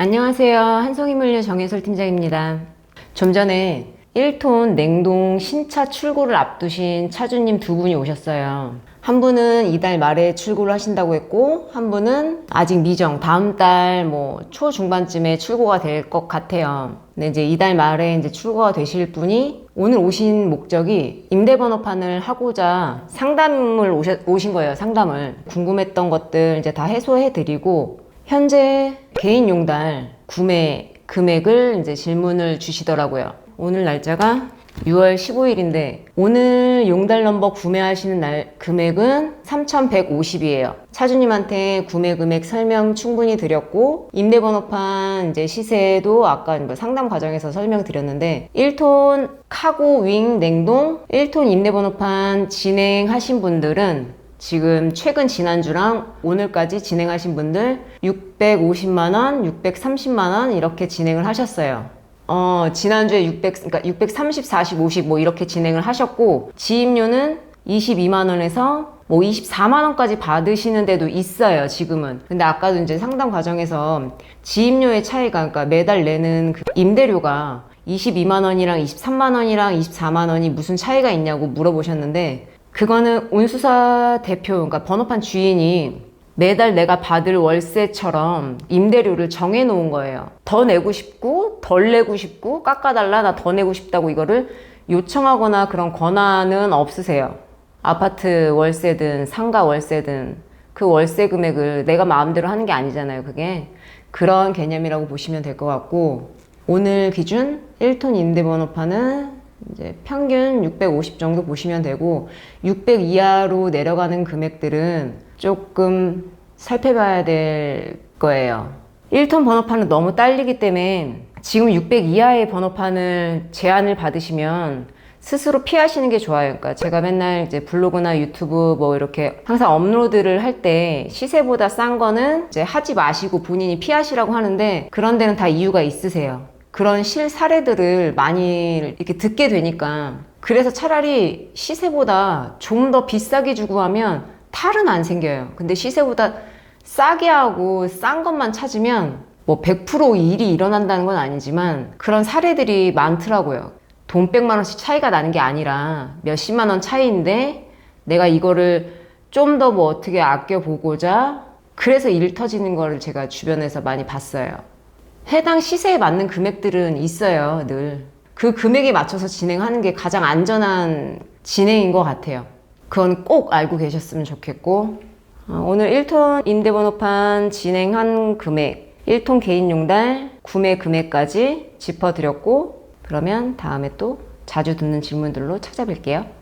안녕하세요. 한성희물류 정혜솔 팀장입니다. 좀 전에 1톤 냉동 신차 출고를 앞두신 차주님 두 분이 오셨어요. 한 분은 이달 말에 출고를 하신다고 했고, 한 분은 아직 미정, 다음 달 뭐 초중반쯤에 출고가 될 것 같아요. 근데 이제 이달 말에 이제 출고가 되실 분이 오늘 오신 목적이 임대번호판을 하고자 상담을 오신 거예요. 상담을. 궁금했던 것들 이제 다 해소해 드리고, 현재 개인 용달 구매 금액을 이제 질문을 주시더라고요. 오늘 날짜가 6월 15일인데 오늘 용달 넘버 구매하시는 날 금액은 3,150이에요. 차주님한테 구매 금액 설명 충분히 드렸고 임대 번호판 이제 시세도 아까 뭐 상담 과정에서 설명드렸는데 1톤 카고 윙 냉동 1톤 임대 번호판 진행하신 분들은 지금 최근 지난주랑 오늘까지 진행하신 분들 650만원, 630만원 이렇게 진행을 하셨어요. 어, 지난주에 600, 그러니까 630, 40, 50 뭐 이렇게 진행을 하셨고, 지입료는 22만원에서 뭐 24만원까지 받으시는 데도 있어요, 지금은. 근데 아까도 이제 상담 과정에서 지입료의 차이가, 그러니까 매달 내는 그 임대료가 22만원이랑 23만원이랑 24만원이 무슨 차이가 있냐고 물어보셨는데, 그거는 운수사 대표, 그러니까 번호판 주인이 매달 내가 받을 월세처럼 임대료를 정해 놓은 거예요. 더 내고 싶고, 덜 내고 싶고, 깎아달라, 나 더 내고 싶다고 이거를 요청하거나 그런 권한은 없으세요. 아파트 월세든 상가 월세든 그 월세 금액을 내가 마음대로 하는 게 아니잖아요, 그게. 그런 개념이라고 보시면 될 것 같고, 오늘 기준 1톤 임대번호판은 이제 평균 650 정도 보시면 되고 600 이하로 내려가는 금액들은 조금 살펴봐야 될 거예요. 1톤 번호판은 너무 딸리기 때문에 지금 600 이하의 번호판을 제안을 받으시면 스스로 피하시는 게 좋아요. 그러니까 제가 맨날 이제 블로그나 유튜브 뭐 이렇게 항상 업로드를 할 때 시세보다 싼 거는 이제 하지 마시고 본인이 피하시라고 하는데 그런 데는 다 이유가 있으세요. 그런 실 사례들을 많이 이렇게 듣게 되니까 그래서 차라리 시세보다 좀 더 비싸게 주고 하면 탈은 안 생겨요. 근데 시세보다 싸게 하고 싼 것만 찾으면 뭐 100% 일이 일어난다는 건 아니지만 그런 사례들이 많더라고요. 돈 100만 원씩 차이가 나는 게 아니라 몇십만 원 차이인데 내가 이거를 좀 더 뭐 어떻게 아껴보고자 그래서 일 터지는 거를 제가 주변에서 많이 봤어요. 해당 시세에 맞는 금액들은 있어요, 늘. 그 금액에 맞춰서 진행하는 게 가장 안전한 진행인 것 같아요. 그건 꼭 알고 계셨으면 좋겠고, 어, 오늘 1톤 임대번호판 진행한 금액, 1톤 개인 용달 구매 금액까지 짚어드렸고, 그러면 다음에 또 자주 듣는 질문들로 찾아뵐게요.